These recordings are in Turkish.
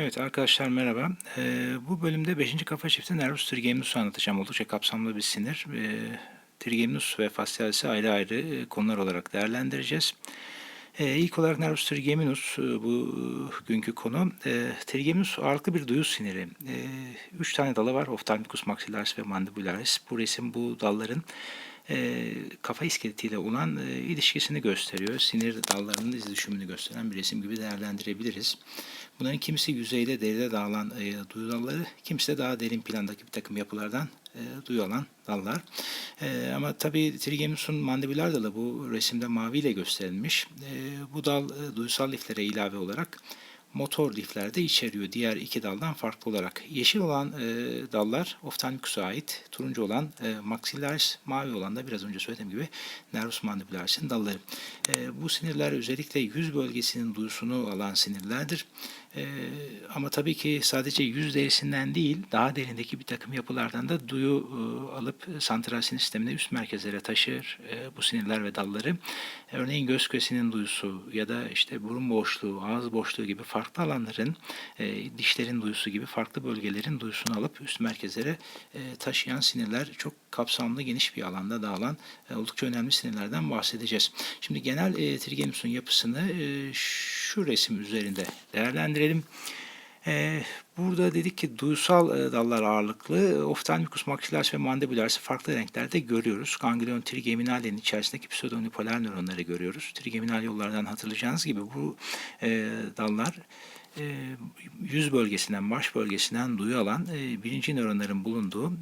Evet arkadaşlar merhaba. Ee, bu bölümde 5. kafa çifti nervus trigeminus anlatacağım. Oldukça kapsamlı bir sinir. Ee, trigeminus ve fascialis'i ayrı ayrı e, konular olarak değerlendireceğiz. Ee, ilk olarak nervus trigeminus e, bu e, günkü konu. Ee, trigeminus ağırlıklı bir duyu siniri. Ee, üç tane dalı var. Ophthalmicus maxillaris ve mandibularis. Bu resim bu dalların e, kafa iskeletiyle olan e, ilişkisini gösteriyor. Sinir dallarının iz düşümünü gösteren bir resim gibi değerlendirebiliriz. Bunların kimisi yüzeyde deride dağılan e, duyu dalları, kimisi de daha derin plandaki bir takım yapılardan e, duyu alan dallar. E, ama tabii trigeminus'un mandibular dalı bu resimde maviyle gösterilmiş. E, bu dal e, duysal liflere ilave olarak motor lifler de içeriyor diğer iki daldan farklı olarak. Yeşil olan e, dallar oftalmikus'a ait, turuncu olan e, maxillaris, mavi olan da biraz önce söylediğim gibi nervus mandibularis'in dalları. E, bu sinirler özellikle yüz bölgesinin duyusunu alan sinirlerdir. E, ama tabii ki sadece yüz derisinden değil, daha derindeki bir takım yapılardan da duyu e, alıp santral sinir sistemine üst merkezlere taşır e, bu sinirler ve dalları. Örneğin göz küresinin duyusu ya da işte burun boşluğu, ağız boşluğu gibi farklı alanların, e, dişlerin duyusu gibi farklı bölgelerin duyusunu alıp üst merkezlere taşıyan sinirler çok kapsamlı geniş bir alanda dağılan oldukça önemli sinirlerden bahsedeceğiz. Şimdi genel e, yapısını şu resim üzerinde değerlendirelim. Ee, Burada dedik ki duysal e, dallar ağırlıklı. Oftalmikus maxillaris ve mandibularis farklı renklerde görüyoruz. Ganglion trigeminalenin içerisindeki pseudonipolar nöronları görüyoruz. Trigeminal yollardan hatırlayacağınız gibi bu e, dallar e, yüz bölgesinden, baş bölgesinden duyu alan birinci nöronların bulunduğu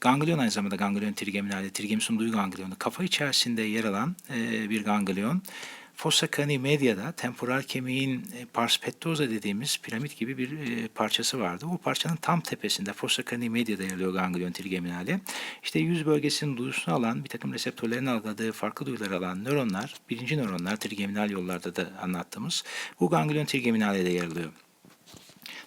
ganglion aynı zamanda ganglion trigeminale, trigeminus'un duyu ganglionu. Kafa içerisinde yer alan bir ganglion. Fossa crani media'da temporal kemiğin e, pars pettosa dediğimiz piramit gibi bir e, parçası vardı. O parçanın tam tepesinde fossa crani media'da yer alıyor ganglion trigeminale. İşte yüz bölgesinin duyusunu alan, bir takım reseptörlerin algıladığı farklı duyuları alan nöronlar, birinci nöronlar trigeminal yollarda da anlattığımız bu ganglion trigeminalede yer alıyor.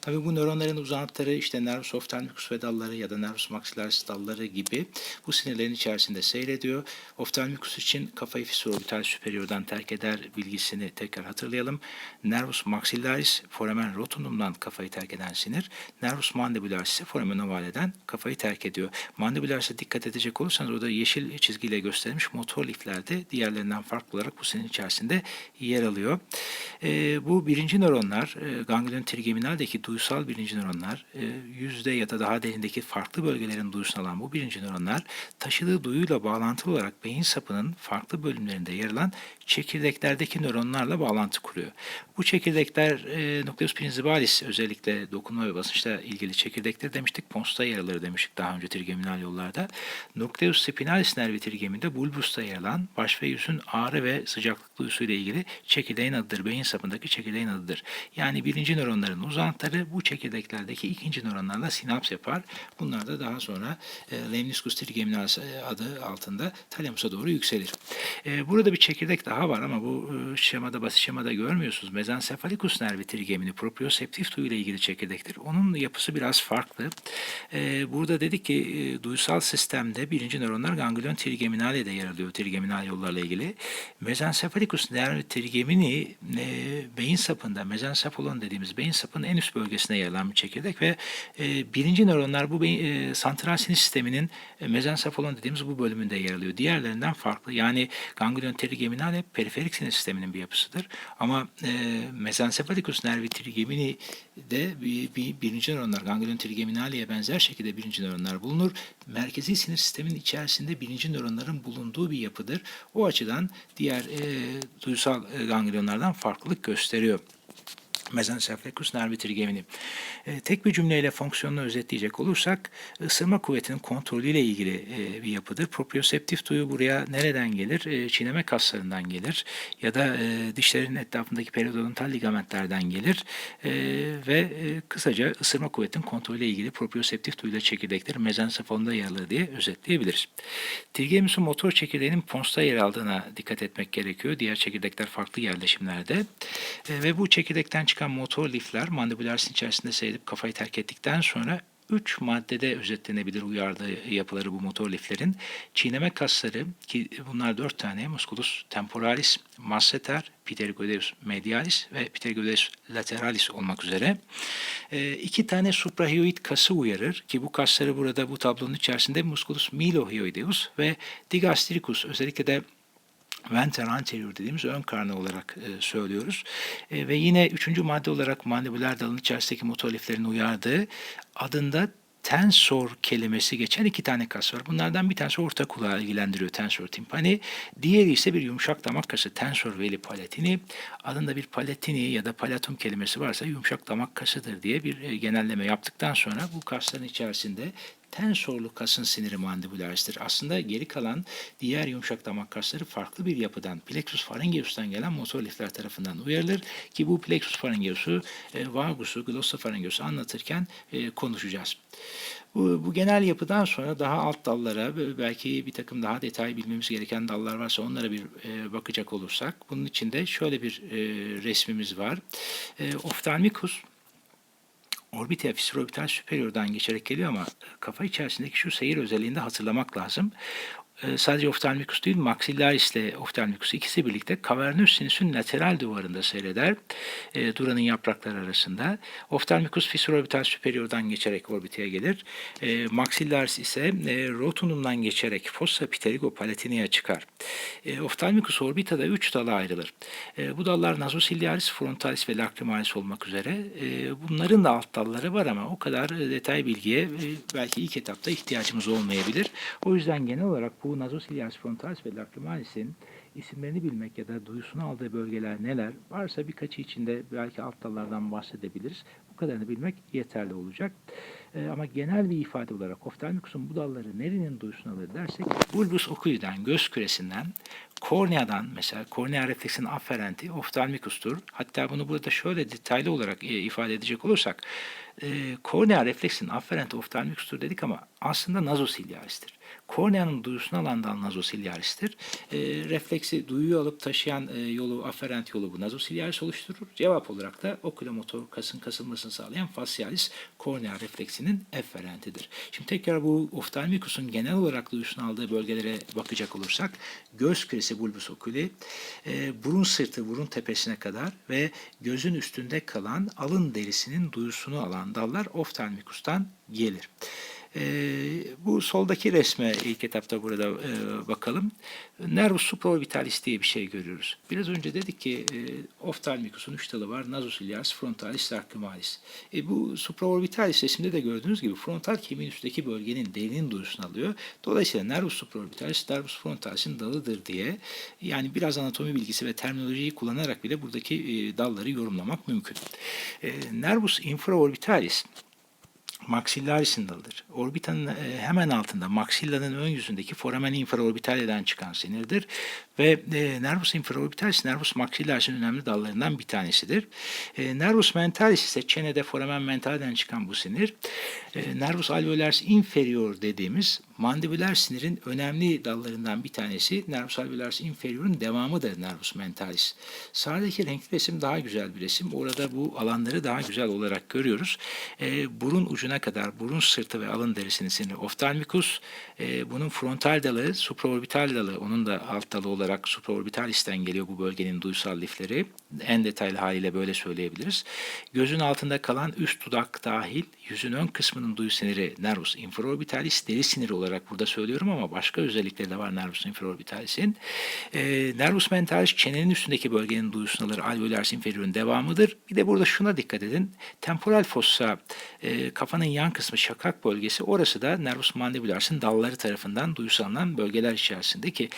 Tabii bu nöronların uzantıları işte nervus oftalmicus ve dalları ya da nervus maxillaris dalları gibi bu sinirlerin içerisinde seyrediyor. Oftalmicus için kafayı fisorbital superiordan terk eder bilgisini tekrar hatırlayalım. Nervus maxillaris foramen rotundumdan kafayı terk eden sinir. Nervus mandibularis ise foramen ovaleden kafayı terk ediyor. Mandibularis'e dikkat edecek olursanız orada yeşil çizgiyle gösterilmiş motor liflerde diğerlerinden farklı olarak bu sinin içerisinde yer alıyor. E, bu birinci nöronlar e, ganglion trigeminaldeki duysal birinci nöronlar e, yüzde ya da daha derindeki farklı bölgelerin duyusunu alan bu birinci nöronlar taşıdığı duyuyla bağlantılı olarak beyin sapının farklı bölümlerinde yer alan çekirdeklerdeki nöronlarla bağlantı kuruyor. Bu çekirdekler e, nucleus principalis özellikle dokunma ve basınçla ilgili çekirdekler demiştik. Pons'ta yer demiştik daha önce trigeminal yollarda. Nucleus spinalis nervi trigeminde bulbus'ta yer alan baş ve yüzün ağrı ve sıcaklık duyusuyla ilgili çekirdeğin adıdır. Beyin sapındaki çekirdeğin adıdır. Yani birinci nöronların uzantıları bu çekirdeklerdeki ikinci nöronlarla sinaps yapar. Bunlar da daha sonra e, lemniscus trigeminalis e, adı altında talamusa doğru yükselir. E, burada bir çekirdek daha var ama bu e, şemada basit şemada görmüyorsunuz. Mezencefalicus nervi trigemini proprioseptif duyu ile ilgili çekirdektir. Onun yapısı biraz farklı. E, burada dedik ki e, duysal sistemde birinci nöronlar ganglion trigeminale'de yer alıyor. Trigeminal yollarla ilgili. Mezencefalicus nervi trigemini beyin sapında mezencephalon dediğimiz beyin sapının en üst bölgesinde yer alan bir çekirdek ve birinci nöronlar bu beyin, e, santral sinir sisteminin e, dediğimiz bu bölümünde yer alıyor. Diğerlerinden farklı. Yani ganglion trigeminale periferik sinir sisteminin bir yapısıdır. Ama e, mezencefalicus nervi trigemini de bir, bir, birinci nöronlar ganglion trigeminaleye benzer şekilde birinci nöronlar bulunur. Merkezi sinir sistemin içerisinde birinci nöronların bulunduğu bir yapıdır. O açıdan diğer e, duysal e, ganglionlardan farklılık gösteriyor. Mezencefalicus nervi trigemini. E, tek bir cümleyle fonksiyonunu özetleyecek olursak ısırma kuvvetinin kontrolüyle ilgili e, bir yapıdır. Proprioseptif duyu buraya nereden gelir? E, çiğneme kaslarından gelir ya da e, dişlerin etrafındaki periodontal ligamentlerden gelir e, ve kısaca ısırma kuvvetinin kontrolüyle ilgili proprioseptif duyuyla çekirdekleri mezencephalonda yer alır diye özetleyebiliriz. Trigeminus'un motor çekirdeğinin ponsta yer aldığına dikkat etmek gerekiyor. Diğer çekirdekler farklı yerleşimlerde ve bu çekirdekten çıkan motor lifler mandibularis içerisinde seyredip kafayı terk ettikten sonra üç maddede özetlenebilir uyardığı yapıları bu motor liflerin. Çiğneme kasları ki bunlar dört tane musculus temporalis, masseter, pterygoideus medialis ve pterygoideus lateralis olmak üzere. E, iki tane suprahyoid kası uyarır ki bu kasları burada bu tablonun içerisinde musculus milohyoideus ve digastricus özellikle de venter anterior dediğimiz ön karnı olarak e, söylüyoruz. E, ve yine üçüncü madde olarak mandibüler dalın içerisindeki motor liflerin uyardığı adında tensor kelimesi geçen iki tane kas var. Bunlardan bir tanesi orta kulağı ilgilendiriyor tensor timpani. Diğeri ise bir yumuşak damak kası tensor veli palatini. Adında bir palatini ya da palatum kelimesi varsa yumuşak damak kasıdır diye bir e, genelleme yaptıktan sonra bu kasların içerisinde tensorlu kasın siniri mandibülaristir. Aslında geri kalan diğer yumuşak damak kasları farklı bir yapıdan, plexus pharyngeus'tan gelen motor lifler tarafından uyarılır ki bu plexus pharyngeus'u, e, vagus'u, glossopharyngeus'u anlatırken e, konuşacağız. Bu, bu genel yapıdan sonra daha alt dallara belki bir takım daha detay bilmemiz gereken dallar varsa onlara bir e, bakacak olursak bunun içinde şöyle bir e, resmimiz var. E, oftalmikus orbital fisorbital superior'dan geçerek geliyor ama kafa içerisindeki şu seyir özelliğini de hatırlamak lazım. Ee, sadece oftalmikus değil, maxillaris ile oftalmikus ikisi birlikte cavernous sinüsün lateral duvarında seyreder. E, duranın yaprakları arasında. Oftalmikus fisorbital superior'dan geçerek orbiteye gelir. E, maxillaris ise e, rotunumdan geçerek fossa pterygopalatinea çıkar. E, oftalmikus orbitada üç dala ayrılır. E, bu dallar nasociliaris, frontalis ve lacrimalis olmak üzere. E, bunların da alt dalları var ama o kadar detay bilgiye e, belki ilk etapta ihtiyacımız olmayabilir. O yüzden genel olarak bu bu nasociliaris frontalis ve lacrimalis'in isimlerini bilmek ya da duyusunu aldığı bölgeler neler varsa birkaçı içinde belki alt dallardan bahsedebiliriz. Bu kadarını bilmek yeterli olacak. E, ama genel bir ifade olarak oftalmikusun bu dalları nerenin duyusunu alır dersek bulbus oculi'den, göz küresinden, korneadan mesela kornea refleksin afferenti oftalmikustur. Hatta bunu burada şöyle detaylı olarak e, ifade edecek olursak e, kornea refleksin afferenti oftalmikustur dedik ama aslında nazosiliaristir. Korneanın duyusunu alan dal nazosiliaristir. E, refleksi duyuyu alıp taşıyan e, yolu afferent yolu bu nazosiliaris oluşturur. Cevap olarak da okulomotor kasın kasılmasını sağlayan fascialis kornea refleksinin efferentidir. Şimdi tekrar bu oftalmikusun genel olarak duyusunu aldığı bölgelere bakacak olursak göz küresi bulbus oculi, e, burun sırtı burun tepesine kadar ve gözün üstünde kalan alın derisinin duyusunu alan dallar oftalmikustan gelir. E, bu soldaki resme ilk etapta burada e, bakalım. Nervus supraorbitalis diye bir şey görüyoruz. Biraz önce dedik ki e, oftalmikusun üç dalı var. Nasus iliaris, frontalis, lacrimalis. E, bu supraorbitalis resimde de gördüğünüz gibi frontal kemiğin üstteki bölgenin derinin duyusunu alıyor. Dolayısıyla nervus supraorbitalis, nervus frontalis'in dalıdır diye yani biraz anatomi bilgisi ve terminolojiyi kullanarak bile buradaki e, dalları yorumlamak mümkün. E, nervus infraorbitalis maxillaris'in dalıdır. Orbitanın e, hemen altında maxillanın ön yüzündeki foramen infraorbitali'den çıkan sinirdir ve e, nervus infraorbitalis nervus maxillaris'in önemli dallarından bir tanesidir. E, nervus mentalis ise çenede foramen mentalden çıkan bu sinir. E, nervus alveolaris inferior dediğimiz mandibüler sinirin önemli dallarından bir tanesi nervus alveolaris inferior'un devamıdır nervus mentalis. Sağdaki renkli resim daha güzel bir resim. Orada bu alanları daha güzel olarak görüyoruz. E, burun ucuna kadar burun sırtı ve alın derisinin siniri oftalmikus. E, bunun frontal dalı, supraorbital dalı, onun da alt dalı olarak supraorbitalis'ten geliyor bu bölgenin duysal lifleri. En detaylı haliyle böyle söyleyebiliriz. Gözün altında kalan üst dudak dahil yüzün ön kısmının duyu siniri nervus infraorbitalis deri siniri olarak burada söylüyorum ama başka özellikleri de var nervus infraorbitalis'in. E, nervus mentalis çenenin üstündeki bölgenin duyusunu alır. Alveolaris inferior'un devamıdır. Bir de burada şuna dikkat edin. Temporal fossa e, kafanın yan kısmı şakak bölgesi orası da nervus mandibularis'in dalları tarafından duyusu alınan bölgeler içerisinde ki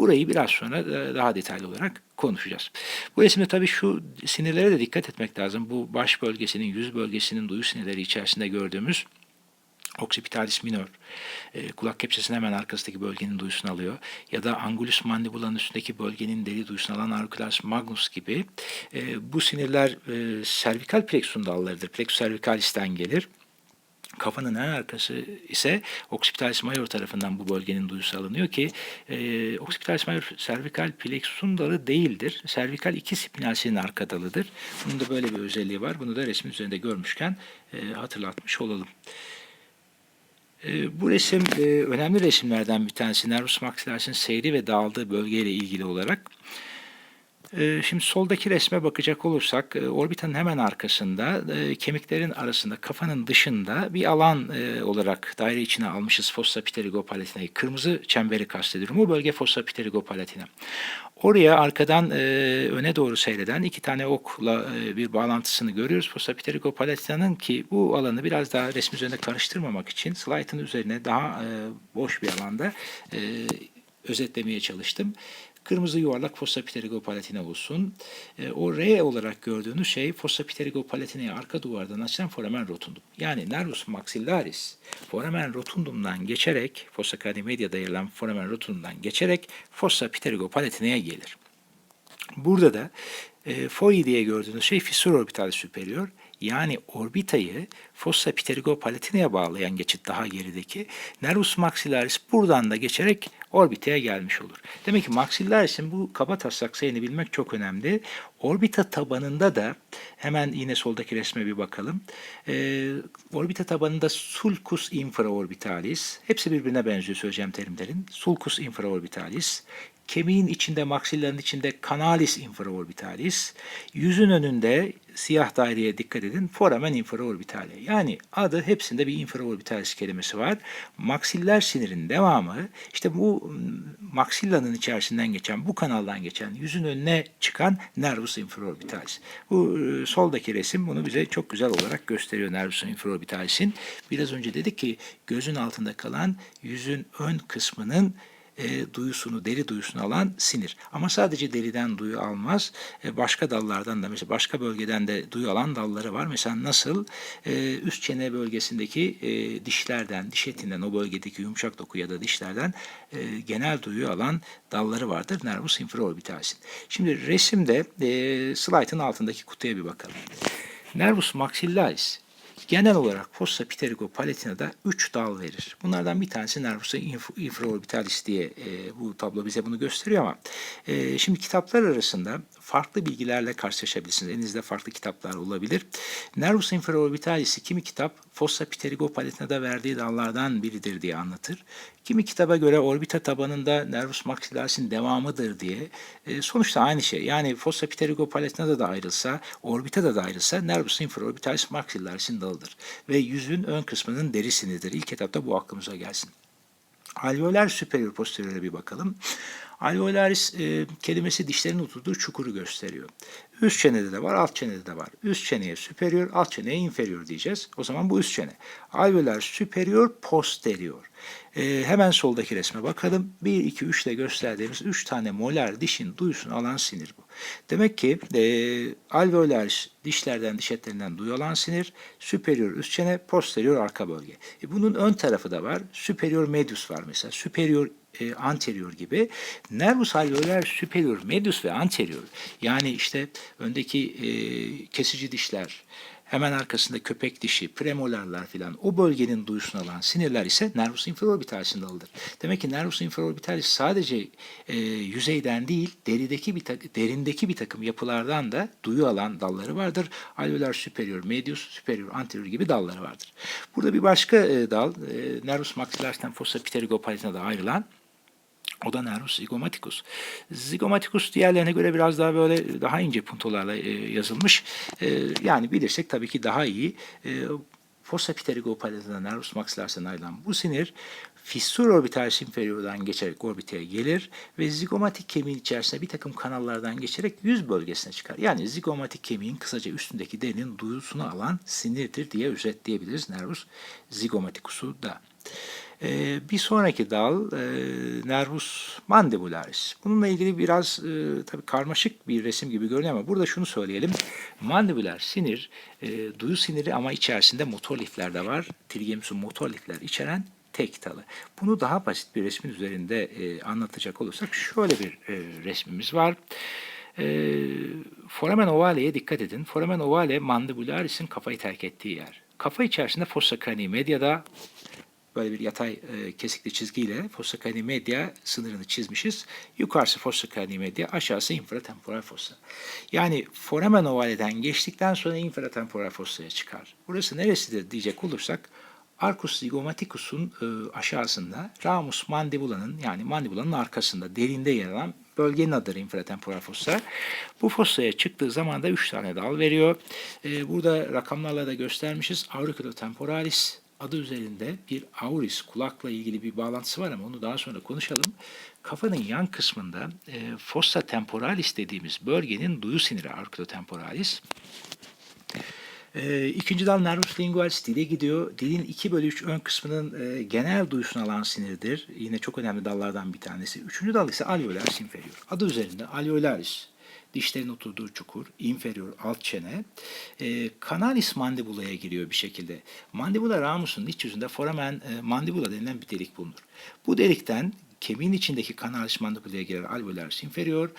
Burayı biraz sonra e, daha detaylı olarak konuşacağız. Bu resimde tabii şu sinirlere de dikkat etmek lazım. Bu baş bölgesinin, yüz bölgesinin duyu sinirleri içerisinde gördüğümüz occipitalis minor, e, kulak kepçesinin hemen arkasındaki bölgenin duyusunu alıyor. Ya da angulus mandibulanın üstündeki bölgenin deri duyusunu alan auricularis magnus gibi. E, bu sinirler e, servikal plexusun dallarıdır. Plexus cervicalis'ten gelir. Kafanın en arkası ise occipitalis major tarafından bu bölgenin duyusu alınıyor ki e, occipitalis major servikal plexusun dalı değildir. Servikal iki spinalsinin arka dalıdır. Bunun da böyle bir özelliği var. Bunu da resmin üzerinde görmüşken e, hatırlatmış olalım. E, bu resim e, önemli resimlerden bir tanesi. Nervus maxillaris'in seyri ve dağıldığı bölgeyle ilgili olarak. E, şimdi soldaki resme bakacak olursak e, orbitanın hemen arkasında e, kemiklerin arasında kafanın dışında bir alan e, olarak daire içine almışız fossa pterygopalatina'yı. Kırmızı çemberi kastediyorum. Bu bölge fossa pterygopalatina. Oraya arkadan öne doğru seyreden iki tane okla bir bağlantısını görüyoruz. Fossa pterygopalatina'nın ki bu alanı biraz daha resim üzerinde karıştırmamak için slaytın üzerine daha boş bir alanda özetlemeye çalıştım. Kırmızı yuvarlak fossa pterygopalatina olsun. E, o R olarak gördüğünüz şey fossa pterygopalatina'ya arka duvardan açılan foramen rotundum. Yani nervus maxillaris foramen rotundumdan geçerek fossa cardi media'da yer foramen rotundumdan geçerek fossa pterygopalatina'ya gelir. Burada da e, foi diye gördüğünüz şey fissur orbitalis superior. Yani orbitayı fossa pterygopalatina'ya bağlayan geçit daha gerideki nervus maxillaris buradan da geçerek orbitaya gelmiş olur. Demek ki maxillaris'in bu kaba taslak sayını bilmek çok önemli. Orbita tabanında da hemen yine soldaki resme bir bakalım. Ee, orbita tabanında sulcus infraorbitalis, hepsi birbirine benziyor söyleyeceğim terimlerin. Sulcus infraorbitalis, kemiğin içinde, maksillanın içinde canalis infraorbitalis, yüzün önünde siyah daireye dikkat edin, foramen infraorbitale. Yani adı hepsinde bir infraorbitalis kelimesi var. Maksiller sinirin devamı, işte bu maksillanın içerisinden geçen, bu kanaldan geçen, yüzün önüne çıkan nervus infraorbitalis. Bu e, soldaki resim bunu bize çok güzel olarak gösteriyor nervus infraorbitalis'in. Biraz önce dedik ki gözün altında kalan yüzün ön kısmının e, duyusunu, deri duyusunu alan sinir. Ama sadece deriden duyu almaz. E, başka dallardan da mesela başka bölgeden de duyu alan dalları var. Mesela nasıl e, üst çene bölgesindeki e, dişlerden, diş etinden o bölgedeki yumuşak doku ya da dişlerden e, genel duyu alan dalları vardır. Nervus infraorbitalis'in. Şimdi resimde e, slaytın altındaki kutuya bir bakalım. Nervus maxillaris genel olarak fossa pterygopalatina'da 3 dal verir. Bunlardan bir tanesi nervus infraorbitalis diye e, bu tablo bize bunu gösteriyor ama e, şimdi kitaplar arasında farklı bilgilerle karşılaşabilirsiniz. Elinizde farklı kitaplar olabilir. Nervus infraorbitalis'i kimi kitap fossa pterygopalatina'da verdiği dallardan biridir diye anlatır. Kimi kitaba göre orbita tabanında nervus maxillaris'in devamıdır diye. E, sonuçta aynı şey. Yani fossa pterygopalatina'da da ayrılsa, orbitada da ayrılsa nervus infraorbitalis maxillaris'in dalıdır. Ve yüzün ön kısmının derisinidir. İlk etapta bu aklımıza gelsin. Alveolar superior posterior'e bir bakalım. Alveolaris e, kelimesi dişlerin oturduğu çukuru gösteriyor. Üst çenede de var, alt çenede de var. Üst çeneye superior, alt çeneye inferior diyeceğiz. O zaman bu üst çene. Alveolar superior posterior. E, hemen soldaki resme bakalım. 1, 2, 3 ile gösterdiğimiz 3 tane molar dişin duyusunu alan sinir bu. Demek ki e, alveolar dişlerden, diş etlerinden duyu alan sinir, superior üst çene, posterior arka bölge. E, bunun ön tarafı da var. Superior medius var mesela. Superior e, anterior gibi. Nervus alveolar superior, medius ve anterior. Yani işte öndeki e, kesici dişler, hemen arkasında köpek dişi, premolarlar filan o bölgenin duyusunu alan sinirler ise nervus infraorbitalis'in dalıdır. Demek ki nervus infraorbitalis sadece e, yüzeyden değil, derideki bir derindeki bir takım yapılardan da duyu alan dalları vardır. Alveolar superior, medius, superior, anterior gibi dalları vardır. Burada bir başka e, dal, e, nervus maxillaris'ten fossa pterygopalatina da ayrılan o da nervus zygomaticus. Zygomaticus diğerlerine göre biraz daha böyle daha ince puntolarla e, yazılmış. E, yani bilirsek tabii ki daha iyi. E, Fossa pterygopalatina nervus maxillaris'ten ayrılan bu sinir fissur orbitalis inferior'dan geçerek orbiteye gelir ve zigomatik kemiğin içerisinde bir takım kanallardan geçerek yüz bölgesine çıkar. Yani zigomatik kemiğin kısaca üstündeki derinin duyusunu alan sinirdir diye özetleyebiliriz nervus zygomaticus'u da. Ee, bir sonraki dal e, nervus mandibularis. Bununla ilgili biraz e, tabii karmaşık bir resim gibi görünüyor ama burada şunu söyleyelim. Mandibular sinir, e, duyu siniri ama içerisinde motor lifler de var. Trigeminus'un motor lifler içeren tek dalı. Bunu daha basit bir resmin üzerinde e, anlatacak olursak şöyle bir e, resmimiz var. E, foramen ovale'ye dikkat edin. Foramen ovale mandibularis'in kafayı terk ettiği yer. Kafa içerisinde fossa cranii media'da böyle bir yatay e, kesikli çizgiyle fossa cranii media sınırını çizmişiz. Yukarısı fossa cranii media, aşağısı infratemporal fossa. Yani foramen ovaleden geçtikten sonra infratemporal fossa'ya çıkar. Burası neresidir diyecek olursak Arcus zygomaticus'un e, aşağısında ramus mandibulanın yani mandibulanın arkasında derinde yer alan bölgenin adıdır infratemporal fossa. Bu fossaya çıktığı zaman da 3 tane dal veriyor. E, burada rakamlarla da göstermişiz. Auriculotemporalis adı üzerinde bir auris kulakla ilgili bir bağlantısı var ama onu daha sonra konuşalım. Kafanın yan kısmında e, fossa temporalis dediğimiz bölgenin duyu siniri auriculotemporalis. E, ikinci dal nervus lingualis dile gidiyor. Dilin 2 bölü 3 ön kısmının e, genel duyusunu alan sinirdir. Yine çok önemli dallardan bir tanesi. Üçüncü dal ise alveolaris inferior. Adı üzerinde alveolaris. Dişlerin oturduğu çukur, inferior alt çene. E, canalis mandibulaya giriyor bir şekilde. Mandibula ramus'un iç yüzünde foramen e, mandibula denilen bir delik bulunur. Bu delikten kemiğin içindeki canalis mandibulaya girer alveolaris inferior.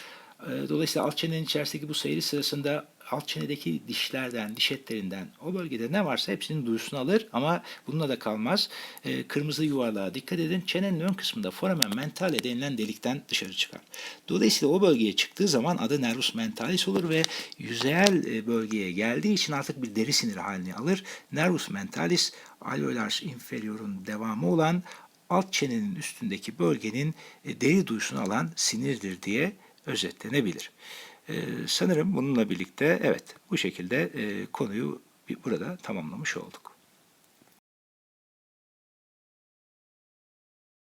E, Dolayısıyla alt çenenin içerisindeki bu seyri sırasında alt çenedeki dişlerden, diş etlerinden o bölgede ne varsa hepsinin duyusunu alır ama bununla da kalmaz. E, kırmızı yuvarlığa dikkat edin. Çenenin ön kısmında foramen mentale denilen delikten dışarı çıkar. Dolayısıyla o bölgeye çıktığı zaman adı nervus mentalis olur ve yüzeyel e, bölgeye geldiği için artık bir deri siniri halini alır. Nervus mentalis alveolar inferior'un devamı olan alt çenenin üstündeki bölgenin e, deri duyusunu alan sinirdir diye özetlenebilir. Ee, sanırım bununla birlikte evet bu şekilde e, konuyu burada tamamlamış olduk.